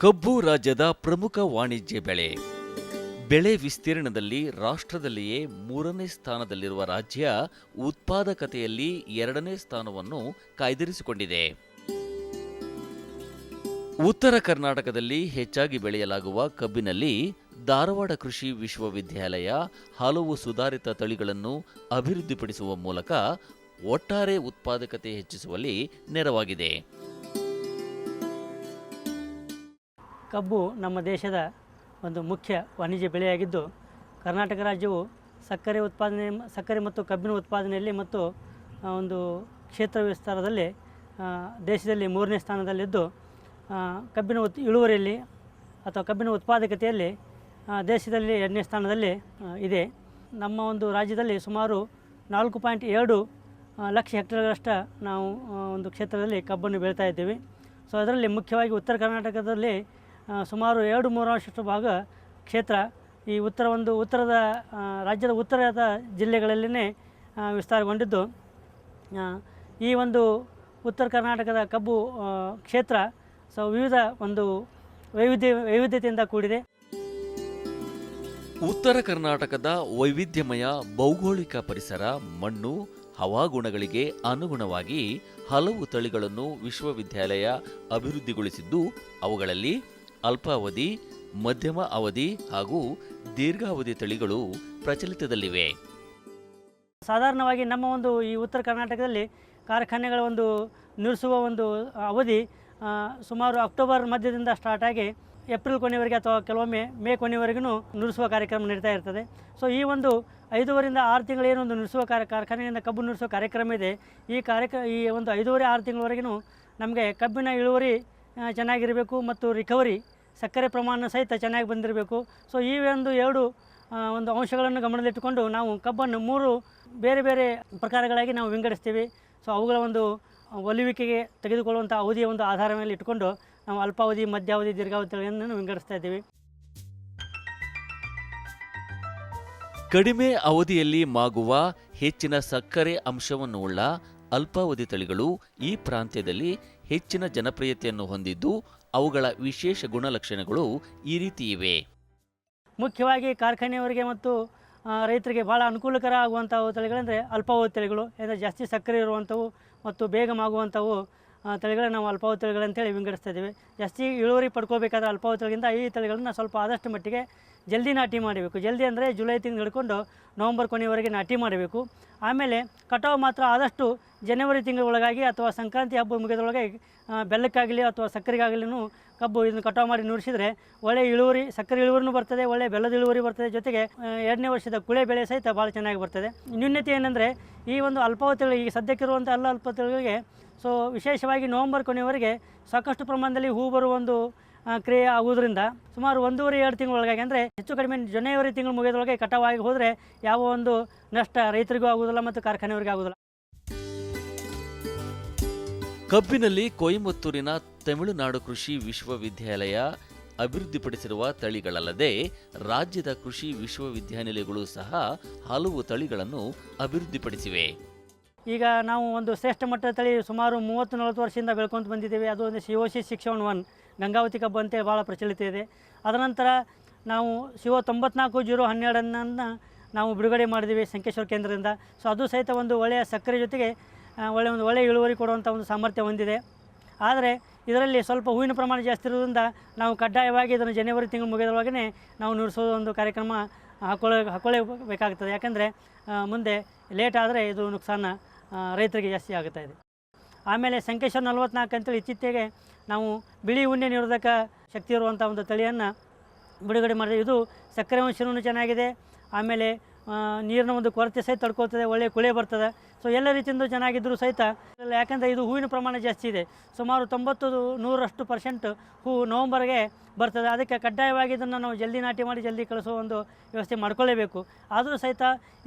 ಕಬ್ಬು ರಾಜ್ಯದ ಪ್ರಮುಖ ವಾಣಿಜ್ಯ ಬೆಳೆ. ಬೆಳೆ ವಿಸ್ತೀರ್ಣದಲ್ಲಿ ರಾಷ್ಟ್ರದಲ್ಲಿಯೇ ಮೂರನೇ ಸ್ಥಾನದಲ್ಲಿರುವ ರಾಜ್ಯ ಉತ್ಪಾದಕತೆಯಲ್ಲಿ ಎರಡನೇ ಸ್ಥಾನವನ್ನು ಕಾಯ್ದಿರಿಸಿಕೊಂಡಿದೆ. ಉತ್ತರ ಕರ್ನಾಟಕದಲ್ಲಿ ಹೆಚ್ಚಾಗಿ ಬೆಳೆಯಲಾಗುವ ಕಬ್ಬಿನಲ್ಲಿ ಧಾರವಾಡ ಕೃಷಿ ವಿಶ್ವವಿದ್ಯಾಲಯ ಹಲವು ಸುಧಾರಿತ ತಳಿಗಳನ್ನು ಅಭಿವೃದ್ಧಿಪಡಿಸುವ ಮೂಲಕ ಒಟ್ಟಾರೆ ಉತ್ಪಾದಕತೆ ಹೆಚ್ಚಿಸುವಲ್ಲಿ ನೆರವಾಗಿದೆ. ಕಬ್ಬು ನಮ್ಮ ದೇಶದ ಒಂದು ಮುಖ್ಯ ವಾಣಿಜ್ಯ ಬೆಳೆಯಾಗಿದ್ದು, ಕರ್ನಾಟಕ ರಾಜ್ಯವು ಸಕ್ಕರೆ ಉತ್ಪಾದನೆ, ಸಕ್ಕರೆ ಮತ್ತು ಕಬ್ಬಿನ ಉತ್ಪಾದನೆಯಲ್ಲಿ ಮತ್ತು ಒಂದು ಕ್ಷೇತ್ರ ವಿಸ್ತಾರದಲ್ಲಿ ದೇಶದಲ್ಲಿ ಮೂರನೇ ಸ್ಥಾನದಲ್ಲಿದ್ದು ಕಬ್ಬಿನ ಉತ್, ಇಳುವರಿಯಲ್ಲಿ ಅಥವಾ ಕಬ್ಬಿನ ಉತ್ಪಾದಕತೆಯಲ್ಲಿ ದೇಶದಲ್ಲಿ ಎರಡನೇ ಸ್ಥಾನದಲ್ಲಿ ಇದೆ. ನಮ್ಮ ಒಂದು ರಾಜ್ಯದಲ್ಲಿ ಸುಮಾರು ನಾಲ್ಕು ಪಾಯಿಂಟ್ ಎರಡು ಲಕ್ಷ ಹೆಕ್ಟೇರ್ಗಳಷ್ಟು ನಾವು ಒಂದು ಕ್ಷೇತ್ರದಲ್ಲಿ ಕಬ್ಬನ್ನು ಬೆಳೀತಾ ಇದ್ದೀವಿ. ಸೊ, ಅದರಲ್ಲಿ ಮುಖ್ಯವಾಗಿ ಉತ್ತರ ಕರ್ನಾಟಕದಲ್ಲಿ ಸುಮಾರು ಎರಡು ಮೂರರಷ್ಟು ಭಾಗ ಕ್ಷೇತ್ರ ಈ ಉತ್ತರ ಒಂದು ಉತ್ತರದ ರಾಜ್ಯದ ಉತ್ತರದ ಜಿಲ್ಲೆಗಳಲ್ಲಿನೇ ವಿಸ್ತಾರಗೊಂಡಿದ್ದು. ಈ ಒಂದು ಉತ್ತರ ಕರ್ನಾಟಕದ ಕಬ್ಬು ಕ್ಷೇತ್ರ ಸೊ ವಿವಿಧ ಒಂದು ವೈವಿಧ್ಯ, ವೈವಿಧ್ಯತೆಯಿಂದ ಕೂಡಿದೆ. ಉತ್ತರ ಕರ್ನಾಟಕದ ವೈವಿಧ್ಯಮಯ ಭೌಗೋಳಿಕ ಪರಿಸರ, ಮಣ್ಣು ಹವಾಗುಣಗಳಿಗೆ ಅನುಗುಣವಾಗಿ ಹಲವು ತಳಿಗಳನ್ನು ವಿಶ್ವವಿದ್ಯಾಲಯ ಅಭಿವೃದ್ಧಿಗೊಳಿಸಿದ್ದು, ಅವುಗಳಲ್ಲಿ ಅಲ್ಪಾವಧಿ, ಮಧ್ಯಮ ಅವಧಿ ಹಾಗೂ ದೀರ್ಘಾವಧಿ ತಳಿಗಳು ಪ್ರಚಲಿತದಲ್ಲಿವೆ. ಸಾಧಾರಣವಾಗಿ ನಮ್ಮ ಒಂದು ಈ ಉತ್ತರ ಕರ್ನಾಟಕದಲ್ಲಿ ಕಾರ್ಖಾನೆಗಳ ಒಂದು ನಿಲ್ಲಿಸುವ ಒಂದು ಅವಧಿ ಸುಮಾರು ಅಕ್ಟೋಬರ್ ಮಧ್ಯದಿಂದ ಸ್ಟಾರ್ಟ್ ಆಗಿ ಏಪ್ರಿಲ್ ಕೊನೆವರೆಗೆ ಅಥವಾ ಕೆಲವೊಮ್ಮೆ ಮೇ ಕೊನೆವರೆಗೂ ನುರಿಸುವ ಕಾರ್ಯಕ್ರಮ ನಡೀತಾ ಇರ್ತದೆ. ಸೊ, ಈ ಒಂದು ಐದೂವರಿಂದ ಆರು ತಿಂಗಳು ಒಂದು ನುರಿಸುವ ಕಾರ್ಯ, ಕಾರ್ಖಾನೆಯಿಂದ ಕಬ್ಬು ನುರಿಸುವ ಕಾರ್ಯಕ್ರಮ ಇದೆ. ಈ ಕಾರ್ಯಕ್ರ ಈ ಒಂದು ಐದೂವರೆ ಆರು ತಿಂಗಳವರೆಗೂ ನಮಗೆ ಕಬ್ಬಿನ ಇಳುವರಿ ಚೆನ್ನಾಗಿರಬೇಕು ಮತ್ತು ರಿಕವರಿ ಸಕ್ಕರೆ ಪ್ರಮಾಣ ಸಹಿತ ಚೆನ್ನಾಗಿ ಬಂದಿರಬೇಕು. ಸೊ ಈ ಒಂದು ಎರಡು ಒಂದು ಅಂಶಗಳನ್ನು ಗಮನದಲ್ಲಿಟ್ಟುಕೊಂಡು ನಾವು ಕಬ್ಬನ್ನು ಮೂರು ಬೇರೆ ಬೇರೆ ಪ್ರಕಾರಗಳಾಗಿ ನಾವು ವಿಂಗಡಿಸ್ತೀವಿ. ಸೊ ಅವುಗಳ ಒಂದು ಒಲಿವಿಕೆಗೆ ತೆಗೆದುಕೊಳ್ಳುವಂಥ ಅವಧಿಯ ಒಂದು ಆಧಾರ ಮೇಲೆ ಇಟ್ಟುಕೊಂಡು ನಾವು ಅಲ್ಪಾವಧಿ, ಮಧ್ಯಾವಧಿ, ದೀರ್ಘಾವಧಿಗಳನ್ನು ವಿಂಗಡಿಸ್ತಾ ಇದ್ದೀವಿ. ಕಡಿಮೆ ಅವಧಿಯಲ್ಲಿ ಮಾಗುವ ಹೆಚ್ಚಿನ ಸಕ್ಕರೆ ಅಂಶವನ್ನು ಉಳ್ಳ ಅಲ್ಪಾವಧಿ ತಳಿಗಳು ಈ ಪ್ರಾಂತ್ಯದಲ್ಲಿ ಹೆಚ್ಚಿನ ಜನಪ್ರಿಯತೆಯನ್ನು ಹೊಂದಿದ್ದು, ಅವುಗಳ ವಿಶೇಷ ಗುಣಲಕ್ಷಣಗಳು ಈ ರೀತಿ ಇವೆ ಮುಖ್ಯವಾಗಿ ಕಾರ್ಖಾನೆಯವರಿಗೆ ಮತ್ತು ರೈತರಿಗೆ ಭಾಳ ಅನುಕೂಲಕರ ಆಗುವಂಥವು ತಳಿಗಳಂದರೆ ಅಲ್ಪಾವಧಿ ತಳಿಗಳು ಅಂದರೆ ಜಾಸ್ತಿ ಸಕ್ಕರೆ ಇರುವಂಥವು ಮತ್ತು ಬೇಗ ಮಾಗುವಂಥವು ತಳಿಗಳನ್ನ ನಾವು ಅಲ್ಪಾವಧಿ ತಳಿಗಳಂತೇಳಿ ವಿಂಗಡಿಸ್ತಾ ಇದ್ದೀವಿ. ಜಾಸ್ತಿ ಇಳುವರಿ ಪಡ್ಕೋಬೇಕಾದ್ರೆ ಅಲ್ಪಾವಧಿ ತಳಿಗಿಂತ ಈ ತಳಿಗಳನ್ನು ಸ್ವಲ್ಪ ಆದಷ್ಟು ಮಟ್ಟಿಗೆ ಜಲ್ದಿ ನಾಟಿ ಮಾಡಬೇಕು. ಜಲ್ದಿ ಅಂದರೆ ಜುಲೈ ತಿಂಗಳು ಹಿಡ್ಕೊಂಡು ನವಂಬರ್ ಕೊನೆಯವರೆಗೆ ನಾಟಿ ಮಾಡಬೇಕು. ಆಮೇಲೆ ಕಟಾವು ಮಾತ್ರ ಆದಷ್ಟು ಜನವರಿ ತಿಂಗಳ ಒಳಗಾಗಿ ಅಥವಾ ಸಂಕ್ರಾಂತಿ ಹಬ್ಬ ಮುಗಿದೊಳಗೆ ಬೆಲ್ಲಕ್ಕಾಗಲಿ ಅಥವಾ ಸಕ್ಕರೆಗಾಗಲಿನೂ ಕಬ್ಬು ಇದನ್ನು ಕಟಾವು ಮಾಡಿ ನುಡಿಸಿದರೆ ಒಳ್ಳೆಯ ಇಳುವರಿ, ಸಕ್ಕರೆ ಇಳುವರಿನೂ ಬರ್ತದೆ ಒಳ್ಳೆಯ ಬೆಲ್ಲದ ಇಳುವರಿ ಬರ್ತದೆ ಜೊತೆಗೆ ಎರಡನೇ ವರ್ಷದ ಕುಳೆ ಬೆಳೆ ಸಹಿತ ಭಾಳ ಚೆನ್ನಾಗಿ ಬರ್ತದೆ. ನ್ಯೂನ್ಯತೆ ಏನಂದರೆ ಈ ಒಂದು ಅಲ್ಪಾವತಿಗಳು ಈಗ ಸದ್ಯಕ್ಕಿರುವಂಥ ಎಲ್ಲ ಅಲ್ಪಾವತಿಗಳಿಗೆ ಸೊ ವಿಶೇಷವಾಗಿ ನವಂಬರ್ ಕೊನೆಯವರೆಗೆ ಸಾಕಷ್ಟು ಪ್ರಮಾಣದಲ್ಲಿ ಹೂ ಬರುವ ಒಂದು ಕ್ರಿಯೆ ಆಗುವುದರಿಂದ ಸುಮಾರು ಒಂದೂವರೆ, ಎರಡು ತಿಂಗಳೊಳಗಾಗಿ ಅಂದರೆ ಹೆಚ್ಚು ಕಡಿಮೆ ಜನವರಿ ತಿಂಗಳು ಮುಗಿದೊಳಗೆ ಕಟಾವಾಗಿ ಹೋದರೆ ಯಾವ ಒಂದು ನಷ್ಟ ರೈತರಿಗೂ ಆಗುವುದಿಲ್ಲ ಮತ್ತು ಕಾರ್ಖಾನೆಯವರಿಗೂ ಆಗುವುದಿಲ್ಲ. ಕಬ್ಬಿನಲ್ಲಿ ಕೊಯಮತ್ತೂರಿನ ತಮಿಳುನಾಡು ಕೃಷಿ ವಿಶ್ವವಿದ್ಯಾಲಯ ಅಭಿವೃದ್ಧಿಪಡಿಸಿರುವ ತಳಿಗಳಲ್ಲದೆ ರಾಜ್ಯದ ಕೃಷಿ ವಿಶ್ವವಿದ್ಯಾನಿಲಯಗಳು ಸಹ ಹಲವು ತಳಿಗಳನ್ನು ಅಭಿವೃದ್ಧಿಪಡಿಸಿವೆ. ಈಗ ನಾವು ಒಂದು ಶ್ರೇಷ್ಠ ಮಟ್ಟದ ತಳಿ ಸುಮಾರು ಮೂವತ್ತು ನಲವತ್ತು ವರ್ಷದಿಂದ ಬೆಳ್ಕೊಂತ ಬಂದಿದ್ದೇವೆ. ಅದು ಒಂದು ಸಿ ಶಿ ಸೆವೆನ್ ಒನ್, ಗಂಗಾವತಿ ಕಬ್ಬು ಅಂತೇಳಿ ಭಾಳ ಪ್ರಚಲಿತ ಇದೆ. ಅದನಂತರ ನಾವು ಶಿವ ತೊಂಬತ್ನಾಲ್ಕು ಜೀರೋ ಹನ್ನೆರಡನ್ನು ನಾವು ಬಿಡುಗಡೆ ಮಾಡಿದ್ದೀವಿ ಸಂಕೇಶ್ವರ ಕೇಂದ್ರದಿಂದ. ಸೊ ಅದು ಸಹಿತ ಒಂದು ಒಳ್ಳೆಯ ಸಕ್ಕರೆ ಜೊತೆಗೆ ಆ, ಒಳ್ಳೆಯ ಒಂದು ಒಳ್ಳೆಯ ಇಳುವರಿ ಕೊಡುವಂಥ ಒಂದು ಸಾಮರ್ಥ್ಯ ಹೊಂದಿದೆ. ಆದರೆ ಇದರಲ್ಲಿ ಸ್ವಲ್ಪ ಹೂವಿನ ಪ್ರಮಾಣ ಜಾಸ್ತಿ ಇರೋದ್ರಿಂದ ನಾವು ಕಡ್ಡಾಯವಾಗಿ ಇದನ್ನು ಜನವರಿ ತಿಂಗಳು ಮುಗಿದೊಳಗೇ ನಾವು ನುಡಿಸೋ ಒಂದು ಕಾರ್ಯಕ್ರಮ ಹಾಕೊಳ್ಳ ಹಾಕೊಳ್ಳೇಬೇಕಾಗ್ತದೆ. ಯಾಕಂದರೆ ಮುಂದೆ ಲೇಟ್ ಆದರೆ ಇದು ನುಕ್ಸಾನ ರೈತರಿಗೆ ಜಾಸ್ತಿ ಆಗುತ್ತಾ ಇದೆ. ಆಮೇಲೆ ಸಂಕೇಶ್ವರ ನಲ್ವತ್ನಾಲ್ಕು ಅಂತೇಳಿ ಇತ್ತೀಚೆಗೆ ನಾವು ಬಿಳಿ ಉಣ್ಣೆ ನಿರೋಧಕ ಶಕ್ತಿ ಇರುವಂಥ ಒಂದು ತಳಿಯನ್ನು ಬಿಡುಗಡೆ ಮಾಡಿದೆ. ಇದು ಸಕ್ಕರೆ ಅಂಶನೂ ಚೆನ್ನಾಗಿದೆ. ಆಮೇಲೆ ನೀರಿನ ಒಂದು ಕೊರತೆ ಸಹಿತ ತಡ್ಕೊಳ್ತದೆ. ಒಳ್ಳೆಯ ಕುಳೆ ಬರ್ತದೆ. ಸೊ ಎಲ್ಲ ರೀತಿಯಿಂದ ಚೆನ್ನಾಗಿದ್ದರೂ ಸಹಿತ ಯಾಕೆಂದರೆ ಇದು ಹೂವಿನ ಪ್ರಮಾಣ ಜಾಸ್ತಿ ಇದೆ. ಸುಮಾರು ತೊಂಬತ್ತು ನೂರಷ್ಟು ಪರ್ಸೆಂಟ್ ಹೂವು ನವಂಬರ್ಗೆ ಬರ್ತದೆ. ಅದಕ್ಕೆ ಕಡ್ಡಾಯವಾಗಿ ಇದನ್ನು ನಾವು ಜಲ್ದಿ ನಾಟಿ ಮಾಡಿ, ಜಲ್ದಿ ಕಳಿಸೋ ಒಂದು ವ್ಯವಸ್ಥೆ ಮಾಡ್ಕೊಳ್ಳೇಬೇಕು. ಆದರೂ ಸಹಿತ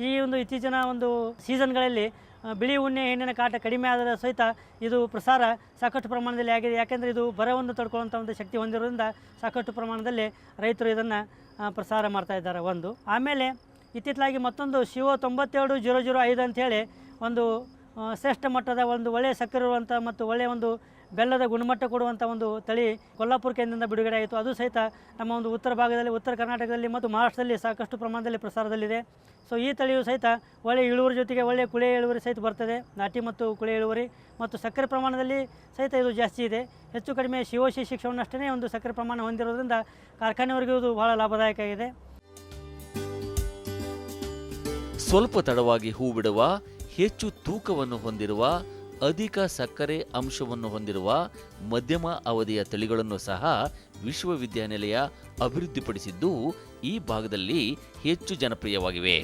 ಈ ಒಂದು ಇತ್ತೀಚಿನ ಒಂದು ಸೀಸನ್ಗಳಲ್ಲಿ ಬಿಳಿ ಉಣ್ಣೆ ಹೆಣ್ಣಿನ ಕಾಟ ಕಡಿಮೆ ಆದರೆ ಸಹಿತ ಇದು ಪ್ರಸಾರ ಸಾಕಷ್ಟು ಪ್ರಮಾಣದಲ್ಲಿ ಆಗಿದೆ. ಯಾಕೆಂದರೆ ಇದು ಬರವನ್ನು ತಡ್ಕೊಳ್ಳುವಂಥ ಒಂದು ಶಕ್ತಿ ಹೊಂದಿರೋದ್ರಿಂದ ಸಾಕಷ್ಟು ಪ್ರಮಾಣದಲ್ಲಿ ರೈತರು ಇದನ್ನು ಪ್ರಸಾರ ಮಾಡ್ತಾ ಇದ್ದಾರೆ ಒಂದು. ಆಮೇಲೆ ಇತ್ತಿತ್ತಲಾಗಿ ಮತ್ತೊಂದು ಶಿವ ತೊಂಬತ್ತೆರಡು ಜೀರೋ ಜೀರೋ ಐದು ಅಂಥೇಳಿ ಒಂದು ಶ್ರೇಷ್ಠ ಮಟ್ಟದ ಒಂದು ಒಳ್ಳೆಯ ಸಕ್ಕರೆ ಇರುವಂಥ ಮತ್ತು ಒಳ್ಳೆಯ ಒಂದು ಬೆಲ್ಲದ ಗುಣಮಟ್ಟ ಕೊಡುವಂಥ ಒಂದು ತಳಿ ಕೊಲ್ಲಾಪುರ ಕೇಂದ್ರದಿಂದ ಬಿಡುಗಡೆ ಆಯಿತು. ಅದು ಸಹಿತ ನಮ್ಮ ಒಂದು ಉತ್ತರ ಭಾಗದಲ್ಲಿ, ಉತ್ತರ ಕರ್ನಾಟಕದಲ್ಲಿ ಮತ್ತು ಮಹಾರಾಷ್ಟ್ರದಲ್ಲಿ ಸಾಕಷ್ಟು ಪ್ರಮಾಣದಲ್ಲಿ ಪ್ರಸಾರದಲ್ಲಿದೆ. ಸೊ ಈ ತಳಿಯು ಸಹಿತ ಒಳ್ಳೆಯ ಇಳುವರಿ ಜೊತೆಗೆ ಒಳ್ಳೆಯ ಕುಳೆ ಇಳುವರಿ ಸಹಿತ ಬರ್ತದೆ. ನಾಟಿ ಮತ್ತು ಕುಳೆ ಇಳುವರಿ ಮತ್ತು ಸಕ್ಕರೆ ಪ್ರಮಾಣದಲ್ಲಿ ಸಹಿತ ಇದು ಜಾಸ್ತಿ ಇದೆ. ಹೆಚ್ಚು ಕಡಿಮೆ ಶಿವಶಿ ಶಿಕ್ಷಣವನ್ನಷ್ಟೇ ಒಂದು ಸಕ್ಕರೆ ಪ್ರಮಾಣ ಹೊಂದಿರೋದ್ರಿಂದ ಕಾರ್ಖಾನೆವರೆಗೂ ಇದು ಬಹಳ ಲಾಭದಾಯಕ ಆಗಿದೆ. ಸ್ವಲ್ಪ ತಡವಾಗಿ ಹೂ ಬಿಡುವ ಹೆಚ್ಚು ತೂಕವನ್ನು ಹೊಂದಿರುವ, ಅಧಿಕ ಸಕ್ಕರೆ ಅಂಶವನ್ನು ಹೊಂದಿರುವ ಮಧ್ಯಮ ಅವಧಿಯ ತಳಿಗಳನ್ನು ಸಹ ವಿಶ್ವವಿದ್ಯಾನಿಲಯ ಅಭಿವೃದ್ಧಿಪಡಿಸಿದ್ದು, ಈ ಭಾಗದಲ್ಲಿ ಹೆಚ್ಚು ಜನಪ್ರಿಯವಾಗಿವೆ.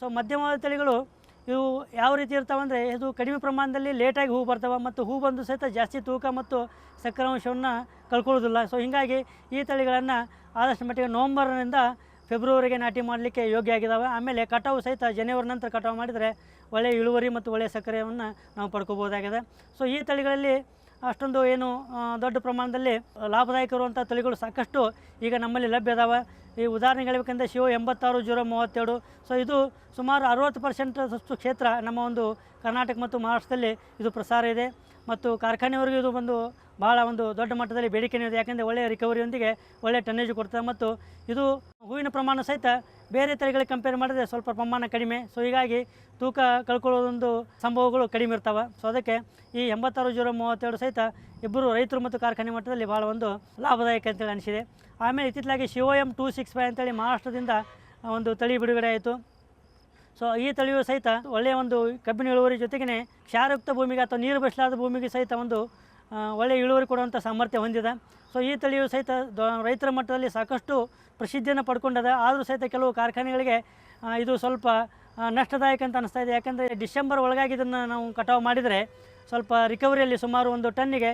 ಸೊ ಮಧ್ಯಮ ತಳಿಗಳು ಇವು ಯಾವ ರೀತಿ ಇರ್ತಾವೆ ಅಂದರೆ, ಇದು ಕಡಿಮೆ ಪ್ರಮಾಣದಲ್ಲಿ ಲೇಟಾಗಿ ಹೂ ಬರ್ತವೆ ಮತ್ತು ಹೂ ಬಂದು ಸಹಿತ ಜಾಸ್ತಿ ತೂಕ ಮತ್ತು ಸಕ್ಕರೆ ಅಂಶವನ್ನು ಕಳ್ಕೊಳ್ಳೋದಿಲ್ಲ ಸೊ ಹೀಗಾಗಿ ಈ ತಳಿಗಳನ್ನು ಆದಷ್ಟು ಮಟ್ಟಿಗೆ ನವಂಬರ್ನಿಂದ ಫೆಬ್ರವರಿಗೆ ನಾಟಿ ಮಾಡಲಿಕ್ಕೆ ಯೋಗ್ಯ ಆಗಿದ್ದಾವೆ ಆಮೇಲೆ ಕಟಾವು ಸಹಿತ ಜನವರಿ ನಂತರ ಕಟಾವು ಮಾಡಿದರೆ ಒಳ್ಳೆಯ ಇಳುವರಿ ಮತ್ತು ಒಳ್ಳೆಯ ಸಕ್ಕರೆಯನ್ನು ನಾವು ಪಡ್ಕೋಬೋದಾಗಿದೆ ಸೊ ಈ ತಳಿಗಳಲ್ಲಿ ಅಷ್ಟೊಂದು ಏನು ದೊಡ್ಡ ಪ್ರಮಾಣದಲ್ಲಿ ಲಾಭದಾಯಕ ಇರುವಂಥ ತಳಿಗಳು ಸಾಕಷ್ಟು ಈಗ ನಮ್ಮಲ್ಲಿ ಲಭ್ಯ ಇದಾವೆ. ಈ ಉದಾಹರಣೆಗೆ ಹೇಳಬೇಕಂದ್ರೆ ಶಿವ ಎಂಬತ್ತಾರು, ಜೀರೋ ಮೂವತ್ತೆರಡು. ಸೊ ಇದು ಸುಮಾರು ಅರುವತ್ತು ಪರ್ಸೆಂಟ್ ಕ್ಷೇತ್ರ ನಮ್ಮ ಒಂದು ಕರ್ನಾಟಕ ಮತ್ತು ಮಹಾರಾಷ್ಟ್ರದಲ್ಲಿ ಇದು ಪ್ರಸಾರ ಇದೆ. ಮತ್ತು ಕಾರ್ಖಾನೆವರೆಗೂ ಇದು ಬಂದು ಭಾಳ ಒಂದು ದೊಡ್ಡ ಮಟ್ಟದಲ್ಲಿ ಬೇಡಿಕೆ ಇದೆ ಯಾಕೆಂದರೆ ಒಳ್ಳೆಯ ರಿಕವರಿಯೊಂದಿಗೆ ಒಳ್ಳೆಯ ಟನ್ನೇಜ್ ಕೊಡ್ತದೆ ಮತ್ತು ಇದು ಹೂವಿನ ಪ್ರಮಾಣ ಸಹಿತ ಬೇರೆ ತಳಿಗಳಿಗೆ ಕಂಪೇರ್ ಮಾಡಿದ್ರೆ ಸ್ವಲ್ಪ ಪ್ರಮಾಣ ಕಡಿಮೆ. ಸೊ ಹೀಗಾಗಿ ತೂಕ ಕಳ್ಕೊಳ್ಳೋದೊಂದು ಸಂಭವಗಳು ಕಡಿಮೆ ಇರ್ತವೆ. ಸೊ ಅದಕ್ಕೆ ಈ ಎಂಬತ್ತಾರು ಜೀರೋ ಮೂವತ್ತೆರಡು ಸಹಿತ ಇಬ್ಬರು ರೈತರು ಮತ್ತು ಕಾರ್ಖಾನೆ ಮಟ್ಟದಲ್ಲಿ ಭಾಳ ಒಂದು ಲಾಭದಾಯಕ ಅಂತೇಳಿ ಅನಿಸಿದೆ. ಆಮೇಲೆ ಇತ್ತಿತ್ತಲಾಗಿ ಎಂ ಟೂ ಸಿಕ್ಸ್ ಫೈವ್ ಅಂತೇಳಿ ಮಹಾರಾಷ್ಟ್ರದಿಂದ ಒಂದು ತಳಿ ಬಿಡುಗಡೆ ಆಯಿತು. ಸೊ ಈ ತಳಿಯು ಸಹಿತ ಒಳ್ಳೆಯ ಒಂದು ಕಬ್ಬಿನ ಇಳುವರಿ ಜೊತೆಗೇ ಕ್ಷಾರಯುಕ್ತ ಭೂಮಿಗೆ ಅಥವಾ ನೀರು ಬಸಲಾದ ಭೂಮಿಗೆ ಸಹಿತ ಒಂದು ಒಳ್ಳೆಯ ಇಳುವರಿ ಕೊಡುವಂಥ ಸಾಮರ್ಥ್ಯ ಹೊಂದಿದೆ. ಸೊ ಈ ತಳಿಯು ಸಹಿತ ರೈತರ ಮಟ್ಟದಲ್ಲಿ ಸಾಕಷ್ಟು ಪ್ರಸಿದ್ಧಿಯನ್ನು ಪಡ್ಕೊಂಡಿದೆ. ಆದರೂ ಸಹಿತ ಕೆಲವು ಕಾರ್ಖಾನೆಗಳಿಗೆ ಇದು ಸ್ವಲ್ಪ ನಷ್ಟದಾಯಕ ಅಂತ ಅನಿಸ್ತಾ ಇದೆ. ಯಾಕೆಂದರೆ ಡಿಸೆಂಬರ್ ಒಳಗಾಗಿ ಇದನ್ನು ನಾವು ಕಟಾವು ಮಾಡಿದರೆ ಸ್ವಲ್ಪ ರಿಕವರಿಯಲ್ಲಿ ಸುಮಾರು ಒಂದು ಟನ್ನಿಗೆ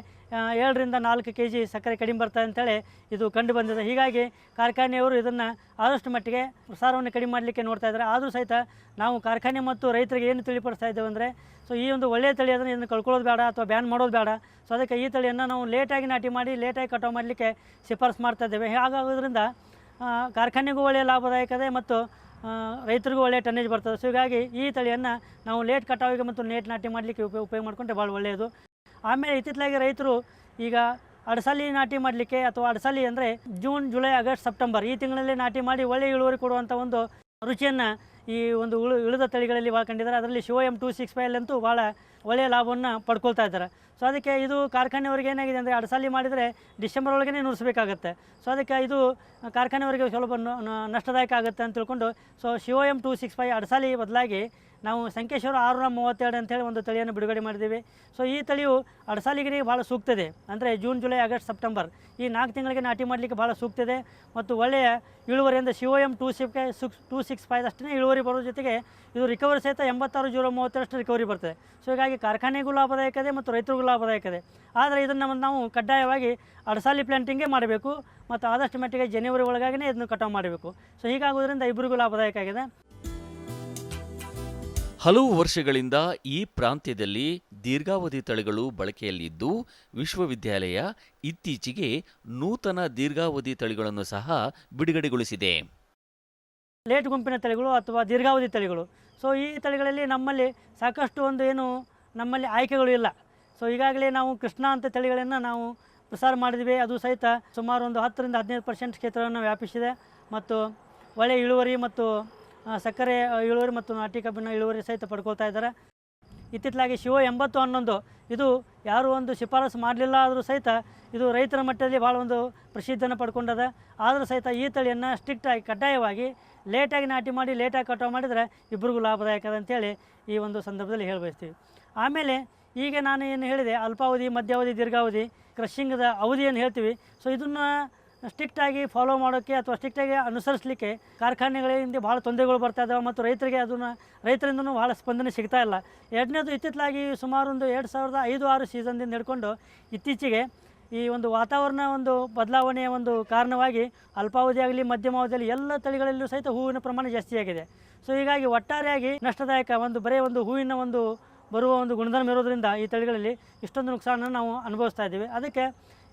ಏಳರಿಂದ ನಾಲ್ಕು ಕೆ ಜಿ ಸಕ್ಕರೆ ಕಡಿಮೆ ಬರ್ತದೆ ಅಂತೇಳಿ ಇದು ಕಂಡು ಬಂದಿದೆ. ಹೀಗಾಗಿ ಕಾರ್ಖಾನೆಯವರು ಇದನ್ನು ಆದಷ್ಟು ಮಟ್ಟಿಗೆ ಪ್ರಸಾರವನ್ನು ಕಡಿಮೆ ಮಾಡಲಿಕ್ಕೆ ನೋಡ್ತಾ ಇದ್ದಾರೆ. ಆದರೂ ಸಹಿತ ನಾವು ಕಾರ್ಖಾನೆ ಮತ್ತು ರೈತರಿಗೆ ಏನು ತಿಳಿಪಡಿಸ್ತಾ ಇದ್ದೇವೆ ಅಂದರೆ, ಸೊ ಈ ಒಂದು ಒಳ್ಳೆಯ ತಳಿ ಅದನ್ನು ಇದನ್ನು ಕಳ್ಕೊಳ್ಳೋದು ಬೇಡ ಅಥವಾ ಬ್ಯಾನ್ ಮಾಡೋದು ಬೇಡ. ಸೊ ಅದಕ್ಕೆ ಈ ತಳಿಯನ್ನು ನಾವು ಲೇಟಾಗಿ ನಾಟಿ ಮಾಡಿ, ಲೇಟಾಗಿ ಕಟಾವು ಮಾಡಲಿಕ್ಕೆ ಶಿಫಾರಸು ಮಾಡ್ತಾ ಇದ್ದೇವೆ. ಹಾಗಾಗೋದ್ರಿಂದ ಕಾರ್ಖಾನೆಗೂ ಒಳ್ಳೆಯ ಲಾಭದಾಯಕ ಮತ್ತು ರೈತರಿಗೂ ಒಳ್ಳೆಯ ಟನ್ನೇಜ್ ಬರ್ತದೆ. ಸೊ ಹೀಗಾಗಿ ಈ ತಳಿಯನ್ನು ನಾವು ಲೇಟ್ ಕಟಾವಿಗೆ ಮತ್ತು ಲೇಟ್ ನಾಟಿ ಮಾಡಲಿಕ್ಕೆ ಉಪಯೋಗ ಉಪಯೋಗ ಮಾಡಿಕೊಂಡ್ರೆ ಭಾಳ ಒಳ್ಳೆಯದು. ಆಮೇಲೆ ಇತ್ತಿತ್ತಲಾಗಿ ರೈತರು ಈಗ ಅಡಸಲಿ ನಾಟಿ ಮಾಡಲಿಕ್ಕೆ ಅಥವಾ ಅಡಸಲಿ ಅಂದರೆ ಜೂನ್ ಜುಲೈ ಆಗಸ್ಟ್ ಸೆಪ್ಟೆಂಬರ್ ಈ ತಿಂಗಳಲ್ಲಿ ನಾಟಿ ಮಾಡಿ ಒಳ್ಳೆಯ ಇಳುವರಿ ಕೊಡುವಂಥ ಒಂದು ರುಚಿಯನ್ನು ಈ ಒಂದು ಉಳು ಇಳಿದ ತಳಿಗಳಲ್ಲಿ ಭಾಳ ಕಂಡಿದ್ದಾರೆ ಅದರಲ್ಲಿ Shiva M two six five ಅಂತೂ ಭಾಳ ಒಳ್ಳೆಯ ಲಾಭವನ್ನು ಪಡ್ಕೊಳ್ತಾ ಇದ್ದಾರೆ. ಸೊ ಅದಕ್ಕೆ ಇದು ಕಾರ್ಖಾನೆಯವರಿಗೆ ಏನಾಗಿದೆ ಅಂದರೆ ಅಡಸಾಲಿ ಮಾಡಿದರೆ ಡಿಸೆಂಬರ್ ಒಳಗೇ ನುರಿಸಬೇಕಾಗತ್ತೆ ಸೊ ಅದಕ್ಕೆ ಇದು ಕಾರ್ಖಾನೆಯವರಿಗೆ ಸ್ವಲ್ಪ ನಷ್ಟದಾಯಕ ಆಗುತ್ತೆ ಅಂತ ತಿಳ್ಕೊಂಡು, so Shiva M two six five ಅಡಸಾಲಿ ಬದಲಾಗಿ ನಾವು ಸಂಕೇಶ್ವರ ಆರುನೂರ ಮೂವತ್ತೆರಡು ಅಂತೇಳಿ ಒಂದು ತಳಿಯನ್ನು ಬಿಡುಗಡೆ ಮಾಡಿದ್ದೀವಿ. ಸೊ ಈ ತಳಿಯು ಅಡಸಾಲಿಗರಿಗೆ ಭಾಳ ಸೂಕ್ತದೆ. ಅಂದರೆ ಜೂನ್, ಜುಲೈ, ಆಗಸ್ಟ್, ಸೆಪ್ಟೆಂಬರ್ ಈ ನಾಲ್ಕು ತಿಂಗಳಿಗೆ ನಾಟಿ ಮಾಡಲಿಕ್ಕೆ ಭಾಳ ಸೂಕ್ತದೆ. ಮತ್ತು ಒಳ್ಳೆಯ ಇಳುವರಿಯಿಂದ Shiva M two six two six five ಅಷ್ಟೇ ಇಳುವರಿ ಬರೋ ಜೊತೆಗೆ ಇದು ರಿಕವರಿ ಸಹಿತ ಎಂಬತ್ತಾರು ಜೀರೋ ಮೂವತ್ತರಷ್ಟು ರಿಕವರಿ ಬರ್ತದೆ. ಸೊ ಹೀಗಾಗಿ ಕಾರ್ಖಾನೆಗೂ ಲಾಭದಾಯಕದೆ ಮತ್ತು ರೈತರಿಗೂ ಲಾಭದಾಯಕದೆ ಆದರೆ ಇದನ್ನು ನಾವು ಕಡ್ಡಾಯವಾಗಿ ಅಡಸಾಲಿ ಪ್ಲಾಂಟಿಂಗೇ ಮಾಡಬೇಕು. ಮತ್ತು ಆದಷ್ಟು ಮಟ್ಟಿಗೆ ಜನವರಿ ಒಳಗಾಗಿನೇ ಇದನ್ನು ಕಟಾವು ಮಾಡಬೇಕು. ಸೊ ಹೀಗಾಗೋದ್ರಿಂದ ಇಬ್ಬರಿಗೂ ಲಾಭದಾಯಕ ಆಗಿದೆ ಹಲವು ವರ್ಷಗಳಿಂದ ಈ ಪ್ರಾಂತ್ಯದಲ್ಲಿ ದೀರ್ಘಾವಧಿ ತಳಿಗಳು ಬಳಕೆಯಲ್ಲಿದ್ದು, ವಿಶ್ವವಿದ್ಯಾಲಯ ಇತ್ತೀಚೆಗೆ ನೂತನ ದೀರ್ಘಾವಧಿ ತಳಿಗಳನ್ನು ಸಹ ಬಿಡುಗಡೆಗೊಳಿಸಿದೆ. ಲೇಟ್ ಗುಂಪಿನ ತಳಿಗಳು ಅಥವಾ ದೀರ್ಘಾವಧಿ ತಳಿಗಳು. ಸೊ ಈ ತಳಿಗಳಲ್ಲಿ ನಮ್ಮಲ್ಲಿ ಸಾಕಷ್ಟು ಒಂದು ಏನು, ನಮ್ಮಲ್ಲಿ ಆಯ್ಕೆಗಳು ಇಲ್ಲ. ಸೊ ಈಗಾಗಲೇ ನಾವು ಕೃಷ್ಣ ಅಂತ ತಳಿಗಳನ್ನು ನಾವು ಪ್ರಸಾರ ಮಾಡಿದ್ವಿ. ಅದು ಸಹಿತ ಸುಮಾರು ಒಂದು ಹತ್ತರಿಂದ ಹದಿನೈದು ಪರ್ಸೆಂಟ್ ಕ್ಷೇತ್ರವನ್ನು ವ್ಯಾಪಿಸಿದೆ. ಮತ್ತು ಒಳ್ಳೆಯ ಇಳುವರಿ ಮತ್ತು ಸಕ್ಕರೆ ಇಳುವರಿ ಮತ್ತು ನಾಟಿ ಕಬ್ಬಿನ ಇಳುವರಿ ಸಹಿತ ಪಡ್ಕೊಳ್ತಾ ಇದ್ದಾರೆ. ಇತ್ತಿತ್ತಲಾಗಿ ಶಿವ ಎಂಬತ್ತು ಹನ್ನೊಂದು, ಇದು ಯಾರೂ ಒಂದು ಶಿಫಾರಸು ಮಾಡಲಿಲ್ಲ ಆದರೂ ಸಹಿತ ಇದು ರೈತರ ಮಟ್ಟದಲ್ಲಿ ಭಾಳ ಒಂದು ಪ್ರಸಿದ್ಧಿಯನ್ನು ಪಡ್ಕೊಂಡದ. ಆದರೂ ಸಹಿತ ಈ ತಳಿಯನ್ನು ಸ್ಟ್ರಿಕ್ಟಾಗಿ ಕಡ್ಡಾಯವಾಗಿ ಲೇಟಾಗಿ ನಾಟಿ ಮಾಡಿ ಲೇಟಾಗಿ ಕಟಾವು ಮಾಡಿದರೆ ಇಬ್ಬರಿಗೂ ಲಾಭದಾಯಕ ಅಂತೇಳಿ ಈ ಒಂದು ಸಂದರ್ಭದಲ್ಲಿ ಹೇಳಬಯಸ್ತೀವಿ ಆಮೇಲೆ ಈಗ ನಾನು ಏನು ಹೇಳಿದೆ, ಅಲ್ಪಾವಧಿ, ಮಧ್ಯಾವಧಿ, ದೀರ್ಘಾವಧಿ ಕ್ರಷಿಂಗದ ಅವಧಿಯನ್ನು ಹೇಳ್ತೀವಿ. ಸೊ ಇದನ್ನು ಸ್ಟ್ರಿಕ್ಟಾಗಿ ಫಾಲೋ ಮಾಡೋಕ್ಕೆ ಅಥವಾ ಸ್ಟ್ರಿಕ್ಟಾಗಿ ಅನುಸರಿಸಲಿಕ್ಕೆ ಕಾರ್ಖಾನೆಗಳಿಂದ ಭಾಳ ತೊಂದರೆಗಳು ಬರ್ತಾ ಇದ್ದಾವೆ ಮತ್ತು ರೈತರಿಗೆ ಅದನ್ನು, ರೈತರಿಂದನೂ ಭಾಳ ಸ್ಪಂದನೆ ಸಿಗ್ತಾ ಇಲ್ಲ. ಎರಡನೇದು ಇತ್ತಿತ್ತಲಾಗಿ ಸುಮಾರು ಒಂದು ಎರಡು ಸಾವಿರದ ಐದು, ಆರು ಸೀಸನ್ದಿಂದ ಹಿಡ್ಕೊಂಡು ಇತ್ತೀಚೆಗೆ ಈ ಒಂದು ವಾತಾವರಣ ಒಂದು ಬದಲಾವಣೆಯ ಒಂದು ಕಾರಣವಾಗಿ ಅಲ್ಪಾವಧಿ ಆಗಲಿ ಮಧ್ಯಮಾವಧಿಯಲ್ಲಿ ಎಲ್ಲ ತಳಿಗಳಲ್ಲೂ ಸಹಿತ ಹೂವಿನ ಪ್ರಮಾಣ ಜಾಸ್ತಿಯಾಗಿದೆ ಸೊ ಹೀಗಾಗಿ ಒಟ್ಟಾರೆಯಾಗಿ ನಷ್ಟದಾಯಕ ಒಂದು, ಬರೀ ಒಂದು ಹೂವಿನ ಒಂದು ಬರುವ ಒಂದು ಗುಣಧರ್ಮ ಇರೋದರಿಂದ ಈ ತಳಿಗಳಲ್ಲಿ ಇಷ್ಟೊಂದು ನುಕ್ಸಾನ ನಾವು ಅನುಭವಿಸ್ತಾ ಇದ್ದೀವಿ. ಅದಕ್ಕೆ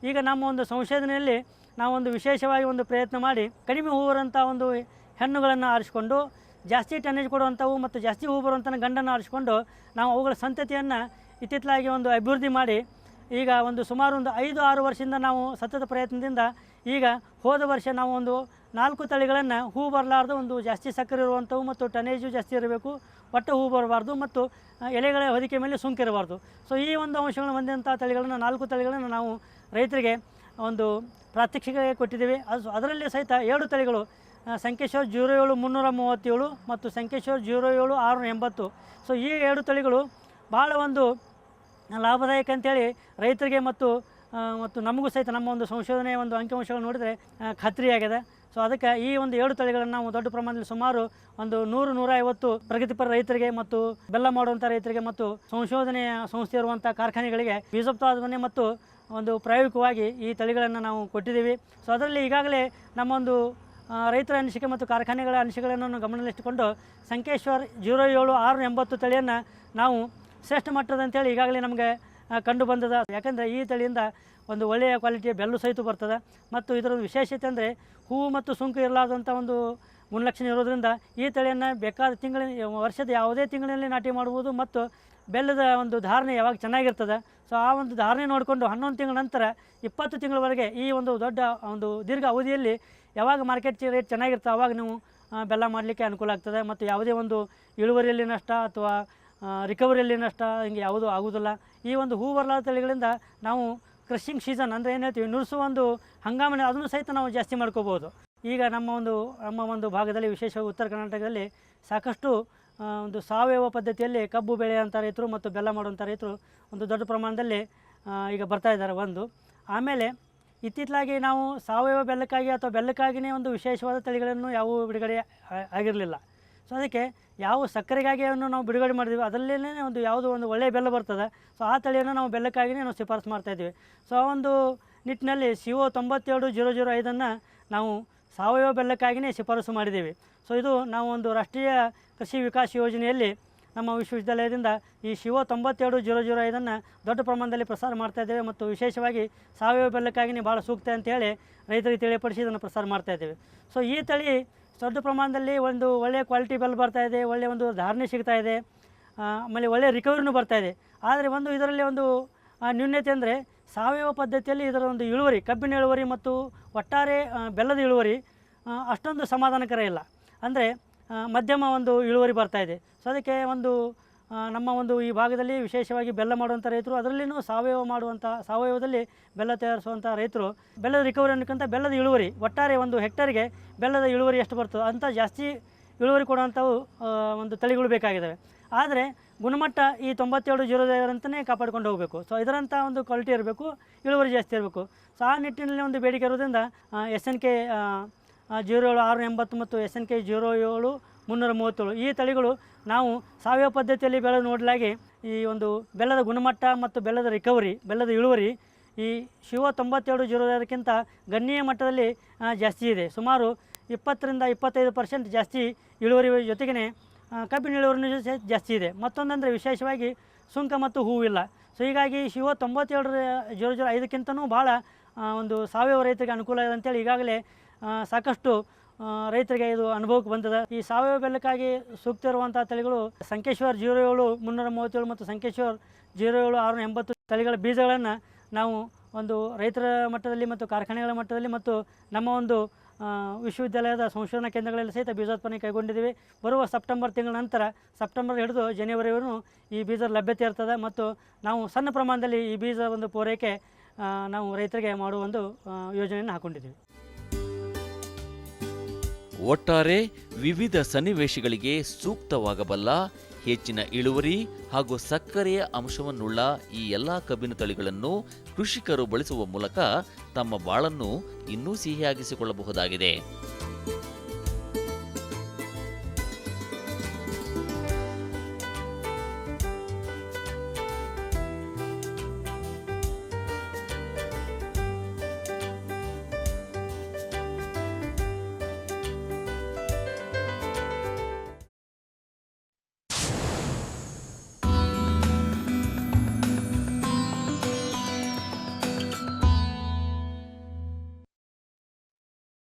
ಈಗ ನಮ್ಮ ಒಂದು ಸಂಶೋಧನೆಯಲ್ಲಿ ನಾವು ಒಂದು ವಿಶೇಷವಾಗಿ ಒಂದು ಪ್ರಯತ್ನ ಮಾಡಿ ಕಡಿಮೆ ಹೂ ಬರುವಂಥ ಒಂದು ಹೆಣ್ಣುಗಳನ್ನು ಆರಿಸಿಕೊಂಡು ಜಾಸ್ತಿ ಟನ್ನೇಜ್ ಕೊಡುವಂಥವು ಮತ್ತು ಜಾಸ್ತಿ ಹೂ ಬರುವಂಥ ಗಂಡನ್ನು ಆರಿಸಿಕೊಂಡು ನಾವು ಅವುಗಳ ಸಂತತಿಯನ್ನು ಇತ್ತಿತ್ತಲಾಗಿ ಒಂದು ಅಭಿವೃದ್ಧಿ ಮಾಡಿ ಈಗ ಒಂದು ಸುಮಾರು ಒಂದು ಐದು ಆರು ವರ್ಷದಿಂದ ನಾವು ಸತತ ಪ್ರಯತ್ನದಿಂದ ಈಗ ಹೋದ ವರ್ಷ ನಾವು ಒಂದು ನಾಲ್ಕು ತಳಿಗಳನ್ನು ಹೂ ಬರಲಾರ್ದು, ಒಂದು ಜಾಸ್ತಿ ಸಕ್ಕರೆ ಇರುವಂಥವು ಮತ್ತು ಟನೇಜು ಜಾಸ್ತಿ ಇರಬೇಕು, ಒಟ್ಟು ಹೂ ಬರಬಾರ್ದು ಮತ್ತು ಎಲೆಗಳ ಹೊದಿಕೆ ಮೇಲೆ ಸುಂಕಿರಬಾರ್ದು ಸೊ ಈ ಒಂದು ಅಂಶಗಳನ್ನು ಹೊಂದಿದಂಥ ತಳಿಗಳನ್ನು, ನಾಲ್ಕು ತಳಿಗಳನ್ನು ನಾವು ರೈತರಿಗೆ ಒಂದು ಪ್ರಾತ್ಯಕ್ಷಿಕೆ ಕೊಟ್ಟಿದ್ದೀವಿ. ಅದು ಅದರಲ್ಲಿ ಸಹಿತ ಏಳು ತಳಿಗಳು ಸಂಖ್ಯೇಶ್ವರ್ ಜೀರೋ ಏಳು ಮುನ್ನೂರ ಮೂವತ್ತೇಳು ಮತ್ತು ಸಂಕೇಶ್ವರ್ ಜೀರೋ ಏಳು ಆರುನೂರ ಎಂಬತ್ತು. ಸೊ ಈ ಏಳು ತಳಿಗಳು ಭಾಳ ಒಂದು ಲಾಭದಾಯಕ ಅಂತೇಳಿ ರೈತರಿಗೆ ಮತ್ತು ಮತ್ತು ನಮಗೂ ಸಹಿತ ನಮ್ಮ ಒಂದು ಸಂಶೋಧನೆಯ ಒಂದು ಅಂಕಿಅಂಶಗಳು ನೋಡಿದರೆ ಖಾತ್ರಿ ಖಾತ್ರಿಯಾಗಿದೆ. ಸೊ ಅದಕ್ಕೆ ಈ ಒಂದು ಏಳು ತಳಿಗಳನ್ನು ನಾವು ದೊಡ್ಡ ಪ್ರಮಾಣದಲ್ಲಿ ಸುಮಾರು ಒಂದು ನೂರು, ನೂರ ಐವತ್ತು ಪ್ರಗತಿಪರ ರೈತರಿಗೆ ಮತ್ತು ಬೆಲ್ಲ ಮಾಡುವಂಥ ರೈತರಿಗೆ ಮತ್ತು ಸಂಶೋಧನೆಯ ಸಂಸ್ಥೆ ಇರುವಂಥ ಕಾರ್ಖಾನೆಗಳಿಗೆ ಬೀಜೋತ್ಪಾದನೆ ಮತ್ತು ಒಂದು ಪ್ರಾಯೋಗಿಕವಾಗಿ ಈ ತಳಿಗಳನ್ನು ನಾವು ಕೊಟ್ಟಿದ್ದೀವಿ. ಸೊ ಅದರಲ್ಲಿ ಈಗಾಗಲೇ ನಮ್ಮೊಂದು ರೈತರ ಅನಿಸಿಕೆ ಮತ್ತು ಕಾರ್ಖಾನೆಗಳ ಅನಿಸಿಕೆಗಳನ್ನು ಗಮನದಲ್ಲಿಟ್ಟುಕೊಂಡು ಸಂಕೇಶ್ವರ್ ಜೀರೋ ಏಳು ಆರು ಎಂಬತ್ತು ತಳಿಯನ್ನು ನಾವು ಶ್ರೇಷ್ಠ ಮಟ್ಟದ ಅಂತೇಳಿ ಈಗಾಗಲೇ ನಮಗೆ ಕಂಡು ಬಂದದ. ಯಾಕಂದರೆ ಈ ತಳಿಯಿಂದ ಒಂದು ಒಳ್ಳೆಯ ಕ್ವಾಲಿಟಿಯ ಬೆಲ್ಲು ಸಹಿತ ಬರ್ತದೆ. ಮತ್ತು ಇದರ ವಿಶೇಷತೆ ಅಂದರೆ ಹೂವು ಮತ್ತು ಸುಂಕು ಇರಲಾರ್ದಂಥ ಒಂದು ಗುಣಲಕ್ಷಣ ಇರೋದರಿಂದ ಈ ತಳಿಯನ್ನು ಬೇಕಾದ ತಿಂಗಳಿನ ವರ್ಷದ ಯಾವುದೇ ತಿಂಗಳಲ್ಲಿ ನಾಟಿ ಮಾಡ್ಬೋದು ಮತ್ತು ಬೆಲ್ಲದ ಒಂದು ಧಾರಣೆ ಯಾವಾಗ ಚೆನ್ನಾಗಿರ್ತದೆ. ಸೊ ಆ ಒಂದು ಧಾರಣೆ ನೋಡಿಕೊಂಡು ಹನ್ನೊಂದು ತಿಂಗಳ ನಂತರ ಇಪ್ಪತ್ತು ತಿಂಗಳವರೆಗೆ ಈ ಒಂದು ದೊಡ್ಡ ಒಂದು ದೀರ್ಘ ಅವಧಿಯಲ್ಲಿ ಯಾವಾಗ ಮಾರ್ಕೆಟ್ ರೇಟ್ ಚೆನ್ನಾಗಿರ್ತದೆ ಆವಾಗ ನೀವು ಬೆಲ್ಲ ಮಾಡಲಿಕ್ಕೆ ಅನುಕೂಲ ಆಗ್ತದೆ. ಮತ್ತು ಯಾವುದೇ ಒಂದು ಇಳುವರಿಯಲ್ಲಿ ನಷ್ಟ ಅಥವಾ ರಿಕವರಿಯಲ್ಲಿ ನಷ್ಟ ಹಿಂಗೆ ಯಾವುದೂ ಆಗುವುದಿಲ್ಲ. ಈ ಒಂದು ಹೂ ಬರಲಾದ ತಳಿಗಳಿಂದ ನಾವು ಕ್ರಷಿಂಗ್ ಸೀಸನ್ ಅಂದರೆ ಏನು ಹೇಳ್ತೀವಿ ನುರಿಸುವ ಒಂದು ಹಂಗಾಮಿನ ಅದನ್ನು ಸಹಿತ ನಾವು ಜಾಸ್ತಿ ಮಾಡ್ಕೋಬೋದು ಈಗ ನಮ್ಮ ಒಂದು ನಮ್ಮ ಒಂದು ಭಾಗದಲ್ಲಿ, ವಿಶೇಷವಾಗಿ ಉತ್ತರ ಕರ್ನಾಟಕದಲ್ಲಿ ಸಾಕಷ್ಟು ಒಂದು ಸಾವಯವ ಪದ್ಧತಿಯಲ್ಲಿ ಕಬ್ಬು ಬೆಳೆಯುವಂಥ ರೈತರು ಮತ್ತು ಬೆಲ್ಲ ಮಾಡುವಂಥ ರೈತರು ಒಂದು ದೊಡ್ಡ ಪ್ರಮಾಣದಲ್ಲಿ ಈಗ ಬರ್ತಾ ಇದ್ದಾರೆ ಒಂದು. ಆಮೇಲೆ ಇತ್ತಿತ್ತಲಾಗಿ ನಾವು ಸಾವಯವ ಬೆಲ್ಲಕ್ಕಾಗಿ ಅಥವಾ ಬೆಲ್ಲಕ್ಕಾಗಿಯೇ ಒಂದು ವಿಶೇಷವಾದ ತಳಿಗಳನ್ನು ಯಾವುವು ಬಿಡುಗಡೆ ಆಗಿರಲಿಲ್ಲ. ಸೊ ಅದಕ್ಕೆ ಯಾವ ಸಕ್ಕರೆಗಾಗಿ ನಾವು ಬಿಡುಗಡೆ ಮಾಡಿದ್ವಿ ಅದರಲ್ಲೇ ಒಂದು ಯಾವುದೋ ಒಂದು ಒಳ್ಳೆಯ ಬೆಲ್ಲ ಬರ್ತದೆ. ಸೊ ಆ ತಳಿಯನ್ನು ನಾವು ಬೆಲ್ಲಕ್ಕಾಗಿಯೇ ನಾವು ಶಿಫಾರಸು ಮಾಡ್ತಾಯಿದ್ವಿ ಸೊ ಆ ಒಂದು ನಿಟ್ಟಿನಲ್ಲಿ ಸಿ ಒ ತೊಂಬತ್ತೆರಡು ಜೀರೋ ಜೀರೋ ಐದನ್ನು ನಾವು ಸಾವಯವ ಬೆಲ್ಲಕ್ಕಾಗಿಯೇ ಶಿಫಾರಸು ಮಾಡಿದ್ದೀವಿ. ಸೊ ಇದು ನಾವು ಒಂದು ರಾಷ್ಟ್ರೀಯ ಕೃಷಿ ವಿಕಾಸ ಯೋಜನೆಯಲ್ಲಿ ನಮ್ಮ ವಿಶ್ವವಿದ್ಯಾಲಯದಿಂದ ಈ ಶಿವ ತೊಂಬತ್ತೆರಡು ಜೀರೋ ಜೀರೋ ಐದನ್ನು ದೊಡ್ಡ ಪ್ರಮಾಣದಲ್ಲಿ ಪ್ರಸಾರ ಮಾಡ್ತಾ ಇದ್ದೇವೆ ಮತ್ತು ವಿಶೇಷವಾಗಿ ಸಾವಯವ ಬೆಲ್ಲಕ್ಕಾಗಿಯೇ ಭಾಳ ಸೂಕ್ತ ಅಂತೇಳಿ ರೈತರಿಗೆ ತಿಳಿಪಡಿಸಿ ಇದನ್ನು ಪ್ರಸಾರ ಮಾಡ್ತಾ ಇದ್ದೇವೆ. ಸೊ ಈ ತಳಿ ದೊಡ್ಡ ಪ್ರಮಾಣದಲ್ಲಿ ಒಂದು ಒಳ್ಳೆಯ ಕ್ವಾಲಿಟಿ ಬೆಲ್ ಬರ್ತಾ ಇದೆ, ಒಳ್ಳೆಯ ಒಂದು ಧಾರಣೆ ಸಿಗ್ತಾ ಇದೆ ಆಮೇಲೆ ಒಳ್ಳೆಯ ರಿಕವರಿನೂ ಬರ್ತಾ ಇದೆ. ಆದರೆ ಒಂದು ಇದರಲ್ಲಿ ಒಂದು ನ್ಯೂನ್ಯತೆ ಅಂದರೆ ಸಾವಯವ ಪದ್ಧತಿಯಲ್ಲಿ ಇದರ ಒಂದು ಇಳುವರಿ ಕಬ್ಬಿನ ಇಳುವರಿ ಮತ್ತು ಒಟ್ಟಾರೆ ಬೆಲ್ಲದ ಇಳುವರಿ ಅಷ್ಟೊಂದು ಸಮಾಧಾನಕರ ಇಲ್ಲ. ಅಂದರೆ ಮಧ್ಯಮ ಒಂದು ಇಳುವರಿ ಬರ್ತಾ ಇದೆ. ಸೊ ಅದಕ್ಕೆ ಒಂದು ನಮ್ಮ ಒಂದು ಈ ಭಾಗದಲ್ಲಿ ವಿಶೇಷವಾಗಿ ಬೆಲ್ಲ ಮಾಡುವಂಥ ರೈತರು, ಅದರಲ್ಲಿನೂ ಸಾವಯವ ಮಾಡುವಂಥ ಸಾವಯವದಲ್ಲಿ ಬೆಲ್ಲ ತಯಾರಿಸುವಂಥ ರೈತರು, ಬೆಲ್ಲದ ರಿಕವರಿ ಅನ್ನೋಕ್ಕಿಂತ ಬೆಲ್ಲದ ಇಳುವರಿ, ಒಟ್ಟಾರೆ ಒಂದು ಹೆಕ್ಟರ್ಗೆ ಬೆಲ್ಲದ ಇಳುವರಿ ಎಷ್ಟು ಬರ್ತದೆ, ಅಂಥ ಜಾಸ್ತಿ ಇಳುವರಿ ಕೊಡುವಂಥವು ಒಂದು ತಳಿಗಳು ಬೇಕಾಗಿದ್ದಾವೆ ಆದರೆ ಗುಣಮಟ್ಟ ಈ ತೊಂಬತ್ತೇಳು ಜೀರೋ ಅಂತಲೇ ಕಾಪಾಡ್ಕೊಂಡು ಹೋಗಬೇಕು. ಸೊ ಇದರಂಥ ಒಂದು ಕ್ವಾಲಿಟಿ ಇರಬೇಕು, ಇಳುವರಿ ಜಾಸ್ತಿ ಇರಬೇಕು. ಸೊ ಆ ನಿಟ್ಟಿನಲ್ಲಿ ಒಂದು ಬೇಡಿಕೆ ಇರೋದ್ರಿಂದ ಎಸ್ ಎನ್ ಕೆ ಜೀರೋ ಏಳು ಆರು ಎಂಬತ್ತು ಮತ್ತು ಎಸ್ ಎನ್ ಕೆ ಜೀರೋ ಏಳು ಮುನ್ನೂರ ಮೂವತ್ತೇಳು. ಈ ತಳಿಗಳು ನಾವು ಸಾವಯವ ಪದ್ಧತಿಯಲ್ಲಿ ಬೆಳೆ ನೋಡಲಾಗಿ ಈ ಒಂದು ಬೆಲ್ಲದ ಗುಣಮಟ್ಟ ಮತ್ತು ಬೆಲ್ಲದ ರಿಕವರಿ ಬೆಲ್ಲದ ಇಳುವರಿ ಈ ಶಿವ ತೊಂಬತ್ತೆರಡು ಜೀರೋ ಐದಕ್ಕಿಂತ ಗಣ್ಯ ಮಟ್ಟದಲ್ಲಿ ಜಾಸ್ತಿ ಇದೆ. ಸುಮಾರು ಇಪ್ಪತ್ತರಿಂದ ಇಪ್ಪತ್ತೈದು ಪರ್ಸೆಂಟ್ ಜಾಸ್ತಿ ಇಳುವರಿ ಜೊತೆಗೇ ಕಬ್ಬಿನ ಇಳುವರಿನೂ ಜಾಸ್ತಿ ಇದೆ. ಮತ್ತೊಂದಂದರೆ ವಿಶೇಷವಾಗಿ ಸುಂಕ ಮತ್ತು ಹೂವಿಲ್ಲ. ಸೊ ಹೀಗಾಗಿ ಶಿವ ತೊಂಬತ್ತೇಳರ ಜೀರೋ ಜೀರೋ ಐದಕ್ಕಿಂತನೂ ಭಾಳ ಒಂದು ಸಾವಯವ ರೈತರಿಗೆ ಅನುಕೂಲ ಇದೆ ಅಂತೇಳಿ ಈಗಾಗಲೇ ಸಾಕಷ್ಟು ರೈತರಿಗೆ ಇದು ಅನುಭವಕ್ಕೆ ಬಂದಿದೆ. ಈ ಸಾವಯವ ಬೆಲ್ಲಕ್ಕಾಗಿ ಸೂಕ್ತ ಇರುವಂಥ ತಳಿಗಳು ಸಂಕೇಶ್ವರ್ ಜೀರೋ ಏಳು, ಮುನ್ನೂರ ಮೂವತ್ತೇಳು ಮತ್ತು ಸಂಕೇಶ್ವರ್ ಜೀರೋ ಏಳು, ಆರುನೂರ ಎಂಬತ್ತು ತಳಿಗಳ ಬೀಜಗಳನ್ನು ನಾವು ಒಂದು ರೈತರ ಮಟ್ಟದಲ್ಲಿ ಮತ್ತು ಕಾರ್ಖಾನೆಗಳ ಮಟ್ಟದಲ್ಲಿ ಮತ್ತು ನಮ್ಮ ಒಂದು ವಿಶ್ವವಿದ್ಯಾಲಯದ ಸಂಶೋಧನಾ ಕೇಂದ್ರಗಳಲ್ಲಿ ಸಹಿತ ಬೀಜೋತ್ಪನ್ನ ಕೈಗೊಂಡಿದ್ದೀವಿ. ಬರುವ ಸೆಪ್ಟೆಂಬರ್ ತಿಂಗಳ ನಂತರ ಸೆಪ್ಟೆಂಬರ್ ಹಿಡಿದು ಜನವರಿವರೆಗೂ ಈ ಬೀಜದ ಲಭ್ಯತೆ ಇರ್ತದೆ ಮತ್ತು ನಾವು ಸಣ್ಣ ಪ್ರಮಾಣದಲ್ಲಿ ಈ ಬೀಜ ಒಂದು ಪೂರೈಕೆ ನಾವು ರೈತರಿಗೆ ಮಾಡುವ ಒಂದು ಯೋಜನೆಯನ್ನು ಹಾಕೊಂಡಿದ್ದೀವಿ. ಒಟ್ಟಾರೆ ವಿವಿಧ ಸನ್ನಿವೇಶಗಳಿಗೆ ಸೂಕ್ತವಾಗಬಲ್ಲ ಹೆಚ್ಚಿನ ಇಳುವರಿ ಹಾಗೂ ಸಕ್ಕರೆಯ ಅಂಶವನ್ನುಳ್ಳ ಈ ಎಲ್ಲಾ ಕಬ್ಬಿನ ತಳಿಗಳನ್ನು ಕೃಷಿಕರು ಬಳಸುವ ಮೂಲಕ ತಮ್ಮ ಬಾಳನ್ನು ಇನ್ನೂ ಸಿಹಿಯಾಗಿಸಿಕೊಳ್ಳಬಹುದಾಗಿದೆ.